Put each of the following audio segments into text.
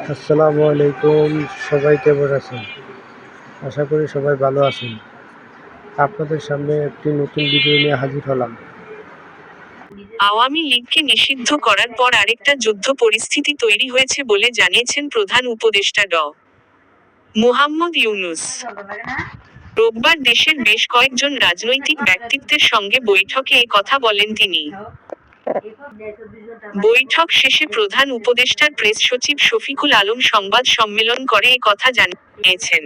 আসসালামু আলাইকুম, সবাই কেমন আছেন? আশা করি সবাই ভালো আছেন। আপনাদের সামনে একটি নতুন ভিডিও নিয়ে হাজির হলাম। আওয়ামী লীগকে নিষিদ্ধ করার পর আরেকটা যুদ্ধ পরিস্থিতি তৈরি হয়েছে বলে জানিয়েছেন প্রধান উপদেষ্টা ড। মুহাম্মদ ইউনুস। রোববার দেশের বেশ কয়েকজন রাজনৈতিক ব্যক্তিত্বের সঙ্গে বৈঠকে কথা বলেন তিনি। বৈঠক শেষে প্রধান উপদেষ্টার প্রেস সচিব শফিকুল আলম সংবাদ সম্মেলন করে এ কথা জানিয়েছেন।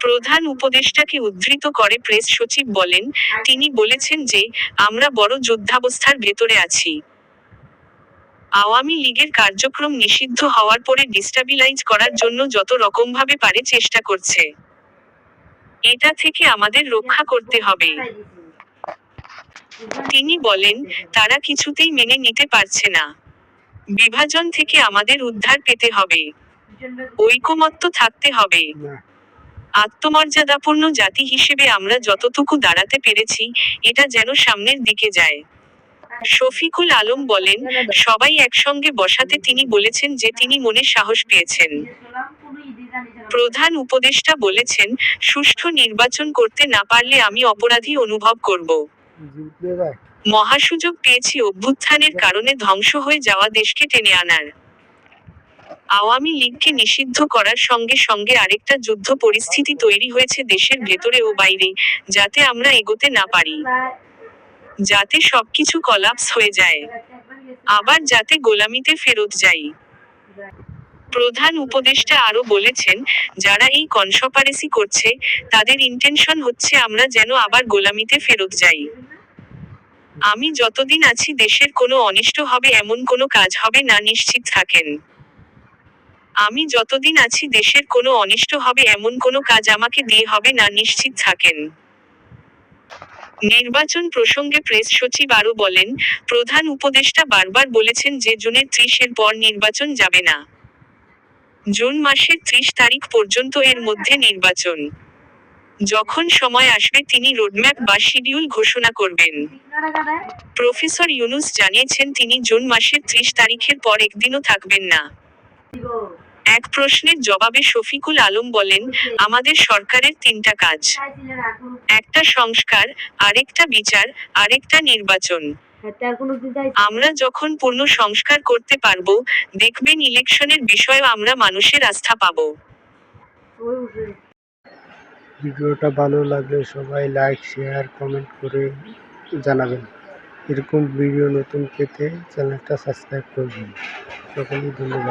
প্রধান উপদেষ্টাকে উদ্ধৃত করে প্রেস সচিব বলেন, তিনি বলেছেন যে, আমরা বড় যুদ্ধাবস্থার ভেতরে আছি। আওয়ামী লীগের কার্যক্রম নিষিদ্ধ হওয়ার পরে ডিস্টাবিলাইজ করার জন্য যত রকমভাবে পারে চেষ্টা করছে। এটা থেকে আমাদের রক্ষা করতে হবে। তিনি বলেন তারা কিছুতেই মেনে নিতে পারছে না। বিভাজন থেকে আমাদের উদ্ধার পেতে হবে। ঐকমত্য থাকতে হবে। আত্মমর্যাদাপূর্ণ জাতি হিসেবে আমরা যতটুকু দাঁড়াতে পেরেছি এটা যেন সামনের দিকে যায়। শফিকুল আলম বলেন সবাই একসঙ্গে বসাতে তিনি বলেছেন যে তিনি মনে সাহস পেয়েছেন। প্রধান উপদেষ্টা বলেছেন সুষ্ঠু নির্বাচন করতে না পারলে আমি অপরাধী অনুভব করব। মহাসুযোগ পেয়েছি অভ্যুত্থানের কারণে ধ্বংস হয়ে যাওয়া দেশকে টেনে আনার। আওয়ামী লীগকে নিষিদ্ধ করার সঙ্গে সঙ্গে আরেকটা যুদ্ধ পরিস্থিতি তৈরি হয়েছে দেশের ভেতরে ও বাইরে, যাতে আমরা এগোতে না পারি। যাতে সবকিছু কলাপস হয়ে যায়। আবার যাতে গোলামিতে ফেরত যাই। প্রধান উপদেষ্টা আরও বলেছেন, যারা এই কনসপারেসি করছে, তাদের ইন্টেনশন হচ্ছে আমরা যেন আবার গোলামিতে ফেরত যাই। আমি যতদিন আছি, দেশের কোনো অনিষ্ট হবে, এমন কোনো কাজ হবে না, নিশ্চিত থাকেন। আমি যতদিন আছি, দেশের কোনো অনিষ্ট হবে, এমন কোনো কাজ আমাকে দিয়ে হবে না, নিশ্চিত থাকেন। নির্বাচন প্রসঙ্গে প্রেস সচিব আরও বলেন, প্রধান উপদেষ্টা বারবার বলেছেন যে জুনের ত্রিশের পর নির্বাচন যাবে না। জুন মাসের ত্রিশ তারিখ পর্যন্ত এর মধ্যে নির্বাচন। যখন সময় আসবে তিনি রোডম্যাপ বা শিডিউল ঘোষণা করবেন। প্রফেসর ইউনুস জানিয়েছেন তিনি জুন মাসের ত্রিশ তারিখের পর একদিনও থাকবেন না। এক প্রশ্নের জবাবে শফিকুল আলম বলেন, আমাদের সরকারের তিনটা কাজ। একটা সংস্কার, আরেকটা বিচার, আরেকটা নির্বাচন। আমরা যখন পূর্ণ সংস্কার করতে পারব, দেখবেন ইলেকশনের বিষয়ে আমরা মানুষের আস্থা পাবো। ভিডিওটা ভালো লাগলে সবাই লাইক শেয়ার কমেন্ট করে জানাবেন। এরকম ভিডিও নতুন পেতে চ্যানেলটা সাবস্ক্রাইব করবেন। সকলেই ধন্যবাদ।